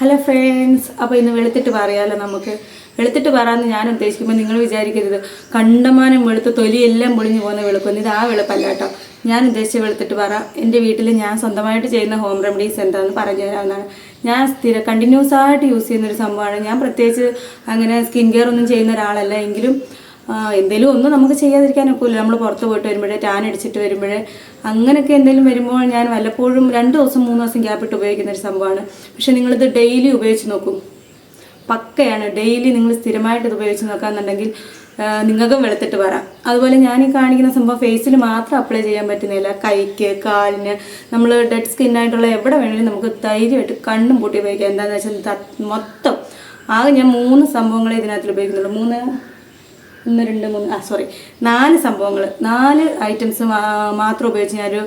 Hello friends അപ്പോൾ ഇന്ന് വെളുത്തിട്ട് പറയാലോ നമുക്ക്? വെളുത്തിട്ട് പറയാമെന്ന് ഞാൻ ഉദ്ദേശിക്കുമ്പോൾ നിങ്ങൾ വിചാരിക്കരുത്. കണ്ടമാനം വെളുത്ത് തൊലിയെല്ലാം പൊളിഞ്ഞു പോകുന്ന വെളുപ്പൊന്നും. ഇത് ആ വെളുപ്പല്ല കേട്ടോ ഞാൻ ഉദ്ദേശിച്ച വെളുത്തിട്ട് പറ. എന്റെ വീട്ടിൽ ഞാൻ സ്വന്തമായിട്ട് ചെയ്യുന്ന ഹോം റെമഡീസ് എന്താണെന്ന് പറഞ്ഞു തരാവുന്നതാണ്. ഞാൻ സ്ഥിര കണ്ടിന്യൂസ് ആയിട്ട് യൂസ് ചെയ്യുന്ന ഒരു സംഭവമാണ്. ഞാൻ പ്രത്യേകിച്ച് അങ്ങനെ സ്കിൻ കെയർ ഒന്നും ചെയ്യുന്ന ഒരാളല്ല എങ്കിലും ആ, എന്തേലും ഒന്നും നമുക്ക് ചെയ്യാതിരിക്കാൻ ഒക്കില്ല. നമ്മൾ പുറത്ത് പോയിട്ട് വരുമ്പോഴേ ടാൻ അടിച്ചിട്ട് വരുമ്പോഴേ അങ്ങനെയൊക്കെ എന്തെങ്കിലും വരുമ്പോൾ ഞാൻ വല്ലപ്പോഴും രണ്ട് ദിവസം മൂന്ന് ദിവസം ഗ്യാപ്പ് ഇട്ട് ഉപയോഗിക്കുന്ന ഒരു സംഭവമാണ്. പക്ഷെ നിങ്ങളിത് ഡെയിലി ഉപയോഗിച്ച് നോക്കും. പക്കയാണ്. ഡെയിലി നിങ്ങൾ സ്ഥിരമായിട്ട് ഇത് ഉപയോഗിച്ച് നോക്കാന്നുണ്ടെങ്കിൽ നിങ്ങൾക്കും വെളുത്തിട്ട് വരാം അതുപോലെ ഞാൻ ഈ കാണിക്കുന്ന സംഭവം ഫേസിൽ മാത്രം അപ്ലൈ ചെയ്യാൻ പറ്റുന്നില്ല കൈക്ക് കാലിന് നമ്മൾ ഡെഡ് സ്കിന്നായിട്ടുള്ള എവിടെ വേണമെങ്കിലും നമുക്ക് ധൈര്യമായിട്ട് കണ്ണും പൂട്ടി ഉപയോഗിക്കാം. എന്താണെന്ന് വെച്ചാൽ മൊത്തം. ആകെ ഞാൻ മൂന്ന് സംഭവങ്ങളെ ഇതിനകത്ത് ഉപയോഗിക്കുന്നുള്ളൂ. മൂന്ന് ഒന്ന് രണ്ട് മൂന്ന് ആ സോറി നാല് സംഭവങ്ങൾ നാല് ഐറ്റംസ് മാത്രം ഉപയോഗിച്ച് ഞാനൊരു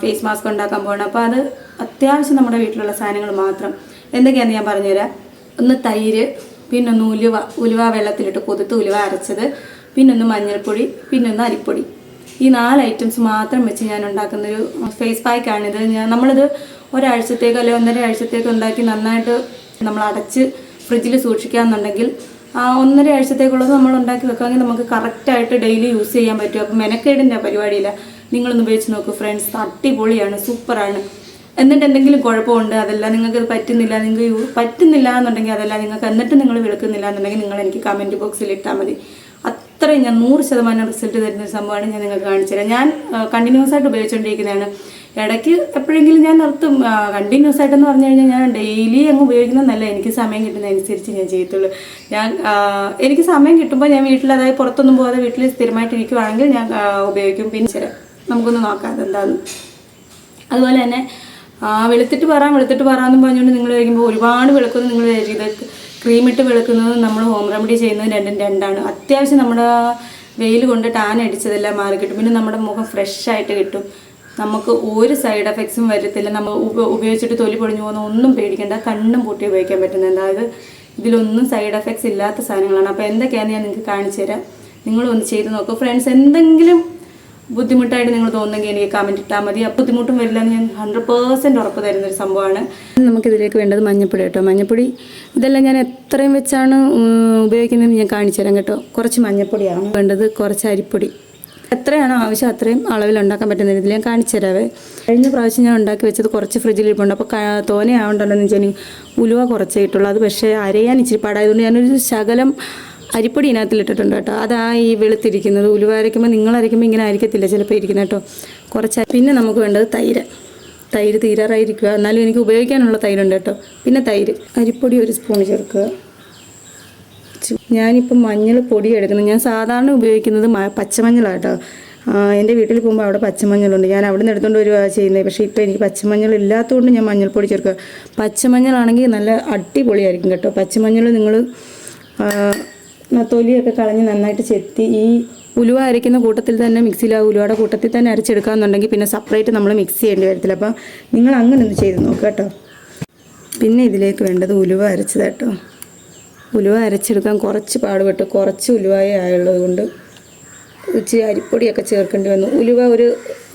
ഫേസ് മാസ്ക് ഉണ്ടാക്കാൻ പോകണം അപ്പോൾ അത് അത്യാവശ്യം നമ്മുടെ വീട്ടിലുള്ള സാധനങ്ങൾ മാത്രം. എന്തൊക്കെയാണെന്ന് ഞാൻ പറഞ്ഞുതരാം. ഒന്ന് തൈര് പിന്നൊന്ന് ഉലുവ ഉലുവ വെള്ളത്തിലിട്ട് കൊതുത്ത് ഉലുവ അരച്ചത് പിന്നൊന്ന് മഞ്ഞൾപ്പൊടി പിന്നൊന്ന് അരിപ്പൊടി. ഈ നാല് ഐറ്റംസ് മാത്രം വെച്ച് ഞാൻ ഉണ്ടാക്കുന്നൊരു ഫേസ് പാക്കാണിത് ഞാൻ നമ്മളിത് ഒരാഴ്ചത്തേക്ക് അല്ലെങ്കിൽ ഒന്നര ആഴ്ചത്തേക്ക് ഉണ്ടാക്കി നന്നായിട്ട് നമ്മൾ അടച്ച് ഫ്രിഡ്ജിൽ സൂക്ഷിക്കാന്നുണ്ടെങ്കിൽ ആ ഒന്നര ആഴ്ചത്തേക്കുള്ളത് നമ്മൾ ഉണ്ടാക്കി വെക്കാമെങ്കിൽ നമുക്ക് കറക്റ്റായിട്ട് ഡെയിലി യൂസ് ചെയ്യാൻ പറ്റും. അപ്പം മെനക്കേടിന്റെ പരിപാടിയില്ല. നിങ്ങളൊന്ന് ഉപയോഗിച്ച് നോക്കൂ ഫ്രണ്ട്സ് അടിപൊളിയാണ് സൂപ്പറാണ് എന്നിട്ട് എന്തെങ്കിലും കുഴപ്പമുണ്ട് അതല്ല നിങ്ങൾക്ക് പറ്റുന്നില്ല നിങ്ങൾക്ക് പറ്റുന്നില്ല എന്നുണ്ടെങ്കിൽ അതല്ല നിങ്ങൾക്ക് എന്നിട്ട് നിങ്ങൾ വിളിക്കുന്നില്ല എന്നുണ്ടെങ്കിൽ നിങ്ങൾ എനിക്ക് കമന്റ് ബോക്സിൽ ഇട്ടാൽ മതി. അത്രയും ഞാൻ നൂറ് ശതമാനം റിസൾട്ട് തരുന്ന ഒരു സംഭവമാണ് ഞാൻ നിങ്ങൾക്ക് കാണിച്ചു തരാം. ഞാൻ കണ്ടിന്യൂസ് ആയിട്ട് ഉപയോഗിച്ചുകൊണ്ടിരിക്കുന്നതാണ്. ഇടയ്ക്ക് എപ്പോഴെങ്കിലും ഞാൻ നിർത്തും. കണ്ടിന്യൂസ് ആയിട്ടെന്ന് പറഞ്ഞു കഴിഞ്ഞാൽ ഞാൻ ഡെയിലി അങ്ങ് ഉപയോഗിക്കുന്നതല്ല. എനിക്ക് സമയം കിട്ടുന്നതനുസരിച്ച് ഞാൻ ചെയ്യത്തുള്ളൂ. ഞാൻ എനിക്ക് സമയം കിട്ടുമ്പോൾ ഞാൻ വീട്ടിൽ അതായത് പുറത്തൊന്നും പോകാതെ വീട്ടിൽ സ്ഥിരമായിട്ട് ഇരിക്കുവാണെങ്കിൽ ഞാൻ ഉപയോഗിക്കും. പിന്നെ നമുക്കൊന്ന് നോക്കാം അതെന്താന്ന്. അതുപോലെ തന്നെ വെളുത്തിട്ട് പറയാം വെളുത്തിട്ട് പറയാമെന്നും പറഞ്ഞുകൊണ്ട് നിങ്ങൾ കഴിക്കുമ്പോൾ ഒരുപാട് വെളുക്കുന്നു നിങ്ങൾ ചെയ്ത് ഇത് ക്രീം ഇട്ട് വെളുക്കുന്നത് നമ്മൾ ഹോം റെമഡി ചെയ്യുന്നത് രണ്ടും രണ്ടാണ്. അത്യാവശ്യം നമ്മുടെ വെയിൽ കൊണ്ട് ടാൻ അടിച്ചതെല്ലാം മാറി കിട്ടും പിന്നെ നമ്മുടെ മുഖം ഫ്രഷ് ആയിട്ട് കിട്ടും. നമുക്ക് ഒരു സൈഡ് എഫക്ട്സും വരത്തില്ല. നമ്മൾ ഉപയോഗിച്ചിട്ട് തൊലി പൊടിഞ്ഞു പോകുന്ന ഒന്നും പേടിക്കേണ്ട. കണ്ണും പൂട്ടി ഉപയോഗിക്കാൻ പറ്റുന്നത് അതായത് ഇതിലൊന്നും സൈഡ് എഫക്ട്സ് ഇല്ലാത്ത സാധനങ്ങളാണ്. അപ്പോൾ എന്തൊക്കെയാണെന്ന് ഞാൻ നിങ്ങൾക്ക് കാണിച്ചു തരാം. നിങ്ങളും ഒന്ന് ചെയ്ത് നോക്കും. ഫ്രണ്ട്സ് എന്തെങ്കിലും ബുദ്ധിമുട്ടായിട്ട് നിങ്ങൾ തോന്നുന്നെങ്കിൽ എനിക്ക് കമന്റ് ഇട്ടാൽ മതി. അപ്പോൾ ബുദ്ധിമുട്ടും വരില്ല എന്ന് ഞാൻ ഹൺഡ്രഡ് പേഴ്സന്റ് ഉറപ്പ് തരുന്ന ഒരു സംഭവമാണ്. നമുക്കിതിലേക്ക് വേണ്ടത് മഞ്ഞപ്പൊടി കേട്ടോ. മഞ്ഞപ്പൊടി ഇതെല്ലാം ഞാൻ എത്രയും വെച്ചാണ് ഉപയോഗിക്കുന്നതെന്ന് ഞാൻ കാണിച്ചു തരാം കേട്ടോ. കുറച്ച് മഞ്ഞപ്പൊടിയാണ് വേണ്ടത്. കുറച്ച് അരിപ്പൊടി. എത്രയാണോ ആവശ്യം അത്രയും അളവിൽ ഉണ്ടാക്കാൻ പറ്റുന്ന രീതിയിൽ ഞാൻ കാണിച്ചു തരാവേ. കഴിഞ്ഞ പ്രാവശ്യം ഞാൻ ഉണ്ടാക്കി വെച്ചത് കുറച്ച് ഫ്രിഡ്ജിൽ ഇരിപ്പുണ്ട് അപ്പോൾ ക- തോനെ ആവണ്ടല്ലോ എന്ന് വെച്ചാൽ ഉലുവ കുറച്ചേ ഇട്ടുള്ളൂ അത് പക്ഷേ അരയാൻ ഇച്ചിരി പാടായതുകൊണ്ട് ഞാനൊരു ശകലം അരിപ്പൊടി ഇതിനകത്തിൽ ഇട്ടിട്ടുണ്ട് കേട്ടോ. അതാ ഈ വെളുത്തിരിക്കുന്നത്. ഉലുവ അരയ്ക്കുമ്പോൾ നിങ്ങൾ അരയ്ക്കുമ്പോൾ ഇങ്ങനെ ആയിരിക്കത്തില്ല ചിലപ്പോൾ ഇരിക്കുന്ന കേട്ടോ. കുറച്ച് പിന്നെ നമുക്ക് വേണ്ടത് തൈര്. തൈര് തീരാറായിരിക്കുക. എന്നാലും എനിക്ക് ഉപയോഗിക്കാനുള്ള തൈരുണ്ട് കേട്ടോ. പിന്നെ തൈര്. അരിപ്പൊടി ഒരു സ്പൂൺ ചേർക്കുക. ചു- ഞാനിപ്പം മഞ്ഞൾ പൊടി എടുക്കുന്നത് ഞാൻ സാധാരണ ഉപയോഗിക്കുന്നത് ആ, എന്റെ വീട്ടിൽ പോകുമ്പോൾ അവിടെ പച്ചമഞ്ഞളുണ്ട്. ഞാൻ അവിടെ നിന്ന് എടുത്തുകൊണ്ട് വരുവാണ് ചെയ്യുന്നത് പക്ഷേ ഇപ്പോൾ എനിക്ക് പച്ചമഞ്ഞൾ ഇല്ലാത്തതുകൊണ്ട് ഞാൻ മഞ്ഞൾപ്പൊടി ചേർക്കുക. പച്ചമഞ്ഞളാണെങ്കിൽ നല്ല അടിപൊളിയായിരിക്കും കേട്ടോ. പച്ചമഞ്ഞൾ നിങ്ങൾ തൊലിയൊക്കെ കളഞ്ഞ് നന്നായിട്ട് ചെത്തി ഈ ഉലുവ അരയ്ക്കുന്ന കൂട്ടത്തിൽ തന്നെ മിക്സിയിൽ ആ ഉലുവയുടെ കൂട്ടത്തിൽ തന്നെ അരച്ചെടുക്കാമെന്നുണ്ടെങ്കിൽ പിന്നെ സെപ്പറേറ്റ് നമ്മൾ മിക്സ് ചെയ്യേണ്ടി വരത്തില്ല. അപ്പോൾ നിങ്ങൾ അങ്ങനെ ഒന്ന് ചെയ്ത് നോക്കുക കേട്ടോ. പിന്നെ ഇതിലേക്ക് വേണ്ടത് ഉലുവ അരച്ചത് കേട്ടോ ഉലുവ അരച്ചെടുക്കാൻ കുറച്ച് പാടുപെട്ടു. കുറച്ച് ഉലുവായേ ആയുള്ളത് കൊണ്ട് ഇച്ചിരി അരിപ്പൊടിയൊക്കെ ചേർക്കേണ്ടി വന്നു. ഉലുവ ഒരു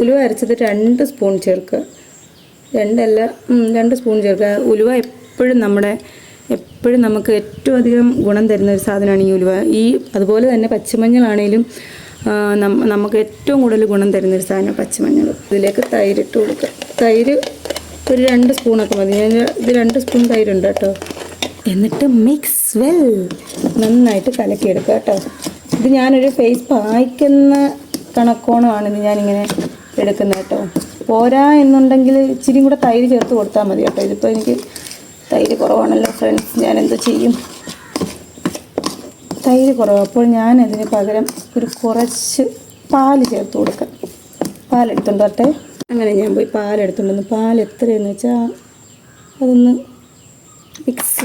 ഉലുവ അരച്ചത് രണ്ട് സ്പൂൺ ചേർക്കുക. രണ്ടല്ല രണ്ട് സ്പൂൺ ചേർക്കുക. ഉലുവ എപ്പോഴും നമ്മുടെ എപ്പോഴും നമുക്ക് ഏറ്റവും അധികം ഗുണം തരുന്ന ഒരു സാധനമാണ് ഈ ഉലുവ. ഈ അതുപോലെ തന്നെ പച്ചമഞ്ഞളാണേലും നമുക്ക് ഏറ്റവും കൂടുതൽ ഗുണം തരുന്ന ഒരു സാധനം പച്ചമഞ്ഞൾ. ഇതിലേക്ക് തൈര് ഇട്ട് കൊടുക്കുക. തൈര് ഒരു രണ്ട് സ്പൂണൊക്കെ മതി. ഞാൻ ഇത് രണ്ട് സ്പൂൺ തൈരുണ്ട് കേട്ടോ. എന്നിട്ട് മിക്സ് വെൽ നന്നായിട്ട് കലക്കിയെടുക്കുക കേട്ടോ. ഇത് ഞാനൊരു ഫേസ് പായ്ക്കുന്ന കണക്കോണമാണ് ഇത് ഞാനിങ്ങനെ എടുക്കുന്നത് കേട്ടോ. പോരാ എന്നുണ്ടെങ്കിൽ ഇച്ചിരി കൂടെ തൈര് ചേർത്ത് കൊടുത്താൽ മതി കേട്ടോ. ഇതിപ്പോൾ എനിക്ക് തൈര് കുറവാണല്ലോ ഫ്രണ്ട്സ് ഞാൻ എന്ത് ചെയ്യും? തൈര് കുറവ്. അപ്പോൾ ഞാൻ അതിന് പകരം ഒരു കുറച്ച് പാൽ ചേർത്ത് കൊടുക്കാം. പാലെടുത്തുണ്ടോട്ടെ അങ്ങനെ ഞാൻ പോയി പാലെടുത്തുണ്ടെന്ന് പാൽ എത്രയെന്ന് വെച്ചാൽ അതൊന്ന്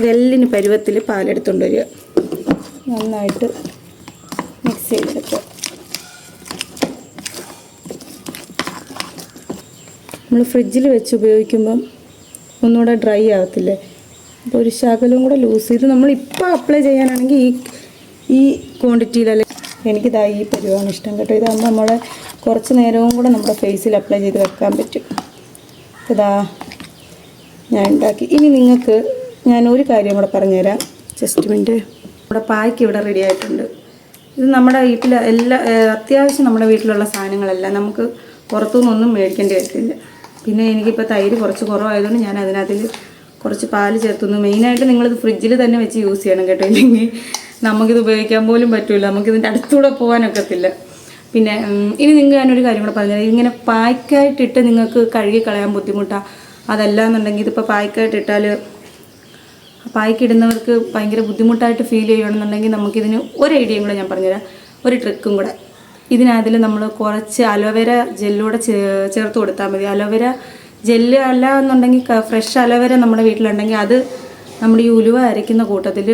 വെല്ലിന് പരുവത്തിൽ പാലെടുത്തുകൊണ്ട് വരിക. നന്നായിട്ട് മിക്സ് ചെയ്തെടുക്കുക നമ്മൾ ഫ്രിഡ്ജിൽ വെച്ച് ഉപയോഗിക്കുമ്പം ഒന്നുകൂടെ ഡ്രൈ ആവത്തില്ലേ? അപ്പോൾ ഒരു ശകലവും കൂടെ ലൂസ് ചെയ്ത് നമ്മൾ ഇപ്പോൾ അപ്ലൈ ചെയ്യാനാണെങ്കിൽ ഈ ഈ ക്വാണ്ടിറ്റിയിലല്ലേ എനിക്കിതാ ഈ പരുവാണ് ഇഷ്ടം കേട്ടോ. ഇതാകുമ്പോൾ നമ്മളെ കുറച്ച് നേരവും കൂടെ നമ്മുടെ ഫേസിൽ അപ്ലൈ ചെയ്ത് വെക്കാൻ പറ്റും. ഇതാ ഞാൻ ഉണ്ടാക്കി. ഇനി നിങ്ങൾക്ക് ഞാൻ ഒരു കാര്യം കൂടെ പറഞ്ഞുതരാം. Just minute. നമ്മുടെ പായ്ക്ക് ഇവിടെ റെഡി ആയിട്ടുണ്ട്. ഇത് നമ്മുടെ വീട്ടിൽ എല്ലാ അത്യാവശ്യം നമ്മുടെ വീട്ടിലുള്ള സാധനങ്ങളെല്ലാം. നമുക്ക് പുറത്തുനിന്നൊന്നും മേടിക്കേണ്ടി വരത്തില്ല. പിന്നെ എനിക്കിപ്പോൾ തൈര് കുറച്ച് കുറവായതുകൊണ്ട് ഞാൻ അതിനകത്തിൽ കുറച്ച് പാൽ ചേർത്തുന്നു. മെയിനായിട്ട് നിങ്ങളിത് ഫ്രിഡ്ജിൽ തന്നെ വെച്ച് യൂസ് ചെയ്യണം കേട്ടോ. ഇല്ലെങ്കിൽ നമുക്കിത് ഉപയോഗിക്കാൻ പോലും പറ്റില്ല നമുക്കിതിന്റെ അടുത്തൂടെ പോകാനൊക്കത്തില്ല. പിന്നെ ഇനി നിങ്ങൾ ഞാനൊരു കാര്യം കൂടെ പറഞ്ഞുതരാം. ഇങ്ങനെ പായ്ക്കായിട്ടിട്ട് നിങ്ങൾക്ക് കഴുകി കളയാൻ ബുദ്ധിമുട്ടാണ് അതല്ല എന്നുണ്ടെങ്കിൽ ഇതിപ്പോൾ പായ്ക്കായിട്ടിട്ടാൽ പായ്ക്കിടുന്നവർക്ക് ഭയങ്കര ബുദ്ധിമുട്ടായിട്ട് ഫീൽ ചെയ്യണമെന്നുണ്ടെങ്കിൽ നമുക്കിതിന് ഒരു ഐഡിയയും കൂടെ ഞാൻ പറഞ്ഞുതരാം. ഒരു ട്രിക്കും കൂടെ. ഇതിനതിൽ നമ്മൾ കുറച്ച് അലോവേര ജെല്ലൂടെ ചേർത്ത് കൊടുത്താൽ മതി. അലോവേര ജെല്ല് അല്ല എന്നുണ്ടെങ്കിൽ ഫ്രഷ് അലോവേര നമ്മുടെ വീട്ടിലുണ്ടെങ്കിൽ അത് നമ്മുടെ ഈ ഉലുവ അരയ്ക്കുന്ന കൂട്ടത്തിൽ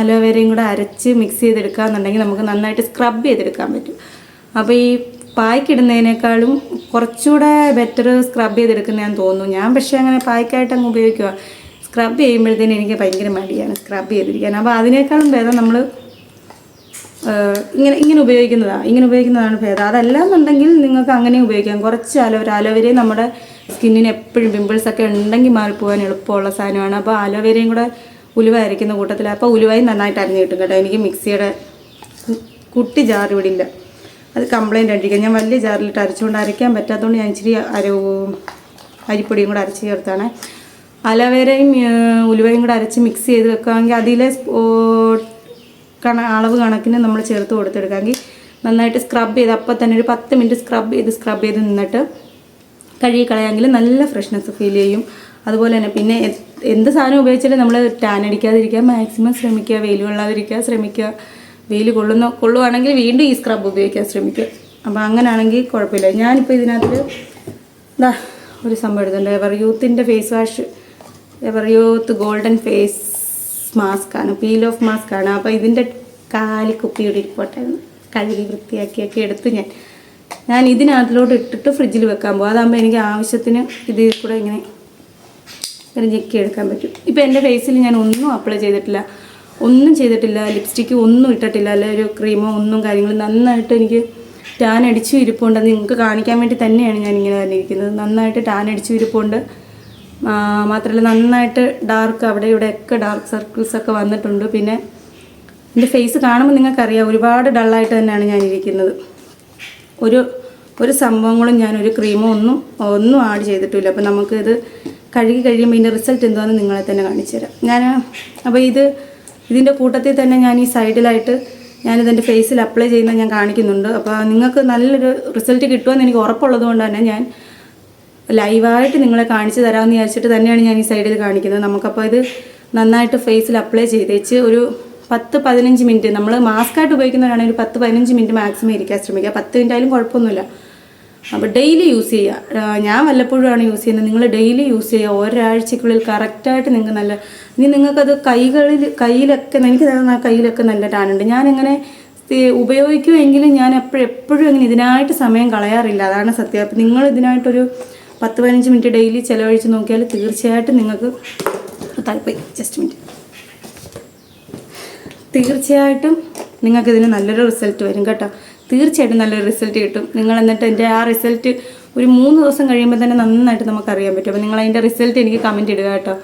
അലോവേരയും കൂടെ അരച്ച് മിക്സ് ചെയ്തെടുക്കുക എന്നുണ്ടെങ്കിൽ നമുക്ക് നന്നായിട്ട് സ്ക്രബ് ചെയ്തെടുക്കാൻ പറ്റും. അപ്പോൾ ഈ പായ്ക്കിടുന്നതിനേക്കാളും കുറച്ചുകൂടെ ബെറ്റർ സ്ക്രബ് ചെയ്തെടുക്കുന്നതാന്ന് തോന്നുന്നു. ഞാൻ പക്ഷേ അങ്ങനെ പായ്ക്കായിട്ട് അങ്ങ് ഉപയോഗിക്കുക സ്ക്രബ് ചെയ്യുമ്പോഴത്തേനും എനിക്ക് ഭയങ്കര മടിയാണ് സ്ക്രബ് ചെയ്തിരിക്കാൻ. അപ്പോൾ അതിനേക്കാളും ഭേദം നമ്മൾ ഇങ്ങനെ ഇങ്ങനെ ഉപയോഗിക്കുന്നതാണ് ഇങ്ങനെ ഉപയോഗിക്കുന്നതാണ് ഭേദം. അതല്ല എന്നുണ്ടെങ്കിൽ നിങ്ങൾക്ക് അങ്ങനെ ഉപയോഗിക്കാം. കുറച്ച് അലോവേര അലോവേരയും നമ്മുടെ സ്കിന്നിന് എപ്പോഴും പിമ്പിൾസ് ഒക്കെ ഉണ്ടെങ്കിൽ മാറിപ്പോകാൻ എളുപ്പമുള്ള സാധനമാണ്. അപ്പോൾ അലോവേരയും കൂടെ ഉലുവ അരയ്ക്കുന്ന കൂട്ടത്തിൽ അപ്പോൾ ഉലുവയും നന്നായിട്ട് അരിഞ്ഞ് കിട്ടും കേട്ടോ. എനിക്ക് മിക്സിയുടെ കുട്ടി ജാർ ഇവിടെ ഇല്ല അത് കംപ്ലൈന്റ് അടിക്കാം ഞാൻ വലിയ ജാറിലിട്ട് അരച്ചുകൊണ്ട് അരയ്ക്കാൻ പറ്റാത്തതുകൊണ്ട് ഞാൻ ഇച്ചിരി അര അരിപ്പൊടിയും കൂടെ അരച്ച് ചേർത്താണ്. അലവേരയും ഉലുവയും കൂടെ അരച്ച് മിക്സ് ചെയ്ത് വെക്കുകയാണെങ്കിൽ അതിലെ കണ അളവ് കണക്കിന് നമ്മൾ ചേർത്ത് കൊടുത്തെടുക്കാമെങ്കിൽ നന്നായിട്ട് സ്ക്രബ് ചെയ്ത് അപ്പം തന്നെ ഒരു പത്ത് മിനിറ്റ് സ്ക്രബ് ചെയ്ത് സ്ക്രബ് ചെയ്ത് നിന്നിട്ട് കഴുകി കളയാമെങ്കിൽ നല്ല ഫ്രഷ്നെസ് ഫീൽ ചെയ്യും. അതുപോലെ തന്നെ പിന്നെ എന്ത് സാധനം ഉപയോഗിച്ചാലും നമ്മൾ ടാൻ അടിക്കാതിരിക്കുക മാക്സിമം ശ്രമിക്കുക വെയിൽ കൊള്ളാതിരിക്കുക ശ്രമിക്കുക. വെയിൽ കൊള്ളുന്ന കൊള്ളുവാണെങ്കിൽ വീണ്ടും ഈ സ്ക്രബ് ഉപയോഗിക്കാൻ ശ്രമിക്കുക. അപ്പോൾ അങ്ങനെയാണെങ്കിൽ കുഴപ്പമില്ല. ഞാനിപ്പോൾ ഇതിനകത്ത് ഇതാ ഒരു സംഭവം എടുത്തിട്ടുണ്ട്. യൂത്തിന്റെ face wash ever youth golden face mask ആണ് പീൽ ഓഫ് മാസ്ക് ആണ് അപ്പോൾ ഇതിന്റെ കാൽ കുപ്പിയുടെ ഇരിപ്പോട്ടായിരുന്നു കഴുകി വൃത്തിയാക്കിയൊക്കെ എടുത്ത് ഞാൻ. ഞാൻ ഇതിനകത്തിലോട്ട് ഇട്ടിട്ട് ഫ്രിഡ്ജിൽ വെക്കാൻ പോകും അതാകുമ്പോൾ എനിക്ക് ആവശ്യത്തിന് ഇതിൽ കൂടെ ഇങ്ങനെ ഇങ്ങനെ ഞെക്കി എടുക്കാൻ പറ്റും. ഇപ്പം എന്റെ ഫേസിൽ ഞാൻ ഒന്നും അപ്ലൈ ചെയ്തിട്ടില്ല. ഒന്നും ചെയ്തിട്ടില്ല. ലിപ്സ്റ്റിക്ക് ഒന്നും ഇട്ടിട്ടില്ല. അല്ലെ ഒരു ക്രീമോ ഒന്നും കാര്യങ്ങളും നന്നായിട്ട് എനിക്ക് ടാൻ അടിച്ചു ഇരിപ്പുണ്ട്. നിങ്ങൾക്ക് കാണിക്കാൻ വേണ്ടി തന്നെയാണ് ഞാൻ ഇങ്ങനെ തന്നെ ഇരിക്കുന്നത് നന്നായിട്ട് ടാൻ അടിച്ചു ഇരിപ്പുണ്ട്. മാത്രമല്ല നന്നായിട്ട് ഡാർക്ക് അവിടെ ഇവിടെയൊക്കെ ഡാർക്ക് സർക്കിൾസ് ഒക്കെ വന്നിട്ടുണ്ട്. പിന്നെ എന്റെ ഫേസ് കാണുമ്പോൾ നിങ്ങൾക്കറിയാം ഒരുപാട് ഡള്ളായിട്ട് തന്നെയാണ് ഞാൻ ഇരിക്കുന്നത്. ഒരു ഒരു സംഭവങ്ങളും ഞാൻ ഒരു ക്രീമോ ഒന്നും ഒന്നും ആഡ് ചെയ്തിട്ടില്ല. അപ്പോൾ നമുക്ക് ഇത് കഴുകി കഴിയുമ്പോൾ ഇതിന്റെ റിസൾട്ട് എന്താണെന്ന് നിങ്ങളെ തന്നെ കാണിച്ചു തരാം. ഞാൻ അപ്പോൾ ഇത് ഇതിന്റെ കൂട്ടത്തിൽ തന്നെ ഞാൻ ഈ സൈഡിലായിട്ട് ഞാനിതെന്റെ ഫേസിൽ അപ്ലൈ ചെയ്യുന്നത് ഞാൻ കാണിക്കുന്നുണ്ട്. അപ്പോൾ നിങ്ങൾക്ക് നല്ലൊരു റിസൾട്ട് കിട്ടുമെന്ന് എനിക്ക് ഉറപ്പുള്ളത് കൊണ്ട് തന്നെ ഞാൻ ലൈവായിട്ട് നിങ്ങളെ കാണിച്ചു തരാമെന്ന് വിചാരിച്ചിട്ട് തന്നെയാണ് ഞാൻ ഈ സൈഡിൽ കാണിക്കുന്നത്. നമുക്കപ്പോൾ ഇത് നന്നായിട്ട് ഫേസിൽ അപ്ലൈ ചെയ്തേച്ച് ഒരു പത്ത് പതിനഞ്ച് മിനിറ്റ് നമ്മൾ മാസ്കായിട്ട് ഉപയോഗിക്കുന്നവരാണെങ്കിൽ ഒരു പത്ത് പതിനഞ്ച് മിനിറ്റ് മാക്സിമം ഇരിക്കാൻ ശ്രമിക്കുക. പത്ത് മിനിറ്റ് ആയാലും കുഴപ്പമൊന്നുമില്ല. അപ്പോൾ ഡെയിലി യൂസ് ചെയ്യുക. ഞാൻ വല്ലപ്പോഴും ആണ് യൂസ് ചെയ്യുന്നത്. നിങ്ങൾ ഡെയിലി യൂസ് ചെയ്യുക. ഒരാഴ്ചക്കുള്ളിൽ കറക്റ്റായിട്ട് നിങ്ങൾക്ക് നല്ല ഇനി നിങ്ങൾക്കത് കൈകളിൽ കയ്യിലൊക്കെ എനിക്ക് തരുന്ന കയ്യിലൊക്കെ നല്ല ടാനുണ്ട് ഞാനിങ്ങനെ ഉപയോഗിക്കുമെങ്കിലും ഞാൻ എപ്പോഴും എപ്പോഴും ഇങ്ങനെ ഇതിനായിട്ട് സമയം കളയാറില്ല. അതാണ് സത്യം. അപ്പം നിങ്ങൾ ഇതിനായിട്ടൊരു പത്ത് പതിനഞ്ച് മിനിറ്റ് ഡെയിലി ചിലവഴിച്ച് നോക്കിയാൽ തീർച്ചയായിട്ടും നിങ്ങൾക്ക് താല്പര്യം ജസ്റ്റ് മിനിറ്റ് തീർച്ചയായിട്ടും നിങ്ങൾക്കിതിന് നല്ലൊരു റിസൾട്ട് വരും കേട്ടോ. തീർച്ചയായിട്ടും നല്ലൊരു റിസൾട്ട് കിട്ടും. നിങ്ങൾ എന്നിട്ട് എന്റെ ആ റിസൾട്ട് ഒരു മൂന്ന് ദിവസം കഴിയുമ്പോൾ തന്നെ നന്നായിട്ട് നമുക്ക് അറിയാൻ പറ്റും. അപ്പോൾ നിങ്ങൾ അതിന്റെ റിസൾട്ട് എനിക്ക് കമന്റ് ഇടുക കേട്ടോ.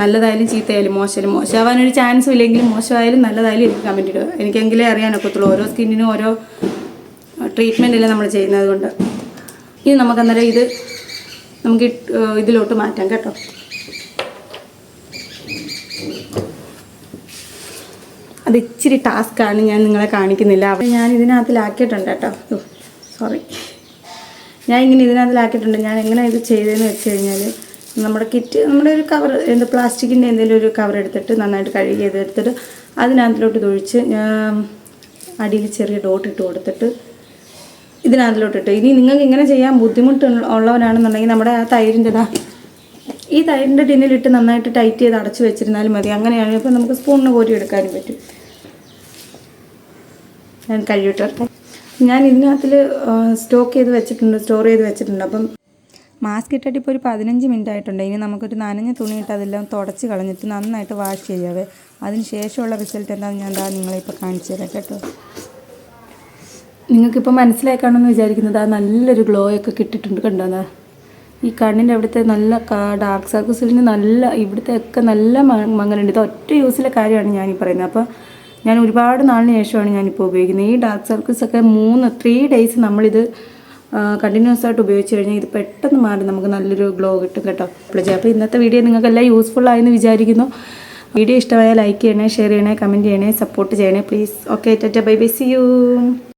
നല്ലതായാലും ചീത്തയായാലും മോശമായാലും മോശമാവാൻ ഒരു ചാൻസും ഇല്ലെങ്കിലും മോശമായാലും നല്ലതായാലും എനിക്ക് കമന്റ് ഇടുക. എനിക്കെങ്കിലേ അറിയാനൊക്കത്തുള്ളൂ. ഓരോ സ്കിന്നിനും ഓരോ ട്രീറ്റ്മെന്റല്ലേ നമ്മൾ ചെയ്യുന്നത് കൊണ്ട്. ഇനി നമുക്ക് അന്നേരം ഇത് നമുക്ക് ഇതിലോട്ട് മാറ്റാം കേട്ടോ. അത് ഇച്ചിരി ടാസ്ക്കാണ് ഞാൻ നിങ്ങളെ കാണിക്കുന്നില്ല. അപ്പോൾ ഞാൻ ഇതിനകത്തിലാക്കിയിട്ടുണ്ട് കേട്ടോ. സോറി ഞാൻ ഇങ്ങനെ ഇതിനകത്തിലാക്കിയിട്ടുണ്ട്. ഞാൻ എങ്ങനെ ഇത് ചെയ്തതെന്ന് വെച്ച് കഴിഞ്ഞാൽ നമ്മുടെ കിറ്റ് നമ്മുടെ ഒരു കവർ എന്താ പ്ലാസ്റ്റിക്കിന്റെ എന്തെങ്കിലും ഒരു കവർ എടുത്തിട്ട് നന്നായിട്ട് കഴുകി ചെയ്തെടുത്തിട്ട് അതിനകത്തിലോട്ട് ഇതൊഴിച്ച് അടിയിൽ ചെറിയ ഡോട്ട് ഇട്ട് കൊടുത്തിട്ട് ഇതിനകത്തിലോട്ടിട്ട്. ഇനി നിങ്ങൾക്ക് ഇങ്ങനെ ചെയ്യാൻ ബുദ്ധിമുട്ട് ഉള്ളവരാണെന്നുണ്ടെങ്കിൽ നമ്മുടെ ആ തൈരിന്റെ ഇതാ. ഈ തൈരിന്റെ ടിന്നിലിട്ട് നന്നായിട്ട് ടൈറ്റ് ചെയ്ത് അടച്ചു വെച്ചിരുന്നാലും മതി. അങ്ങനെയാണ് ഇപ്പോൾ നമുക്ക് സ്പൂണിന് കോരി എടുക്കാനും പറ്റും. ഞാൻ കഴിവിട്ടെ ഞാൻ ഇതിനകത്തിൽ സ്റ്റോക്ക് ചെയ്ത് വെച്ചിട്ടുണ്ട് സ്റ്റോർ ചെയ്ത് വെച്ചിട്ടുണ്ട്. അപ്പം മാസ്ക് ഇട്ടിട്ട് ഇപ്പോൾ ഒരു പതിനഞ്ച് മിനിറ്റ് ആയിട്ടുണ്ട്. ഇനി നമുക്കൊരു നനഞ്ഞ തുണി ഇട്ട് അതെല്ലാം തുടച്ച് കളഞ്ഞിട്ട് നന്നായിട്ട് വാഷ് ചെയ്യാവേ. അതിന് ശേഷമുള്ള റിസൾട്ട് എന്താണെന്ന് ഞാൻ എന്താ നിങ്ങളെ ഇപ്പോൾ കാണിച്ചു തരാം കേട്ടോ. നിങ്ങൾക്കിപ്പോൾ മനസ്സിലായി കാണുമെന്ന് വിചാരിക്കുന്നത് ആ നല്ലൊരു ഗ്ലോ ഒക്കെ കിട്ടിയിട്ടുണ്ട് കണ്ടോ ഈ കണ്ണിന്റെ അവിടുത്തെ നല്ല ഡാർക്ക് സർക്കിൾസിന് നല്ല ഇവിടുത്തെ ഒക്കെ നല്ല മങ്ങലുണ്ട്. ഇത് ഒറ്റ യൂസിലെ കാര്യമാണ് ഞാൻ ഈ പറയുന്നത്. അപ്പോൾ ഞാൻ ഒരുപാട് നാളിന് ശേഷമാണ് ഞാനിപ്പോൾ ഉപയോഗിക്കുന്നത്. ഈ ഡാർക്ക് സർക്കിൾസ് ഒക്കെ മൂന്ന് ത്രീ ഡേയ്സ് നമ്മളിത് കണ്ടിന്യൂസ് ആയിട്ട് ഉപയോഗിച്ച് കഴിഞ്ഞാൽ ഇത് പെട്ടെന്ന് മാറി നമുക്ക് നല്ലൊരു ഗ്ലോ കിട്ടും കേട്ടോ അപ്പോൾ ഇന്നത്തെ വീഡിയോ നിങ്ങൾക്കെല്ലാം യൂസ്ഫുൾ ആയെന്ന് വിചാരിക്കുന്നു. വീഡിയോ ഇഷ്ടമായാൽ ലൈക്ക് ചെയ്യണേ ഷെയർ ചെയ്യണേ കമന്റ് ചെയ്യണേ സപ്പോർട്ട് ചെയ്യണേ please okay tata bye bye see you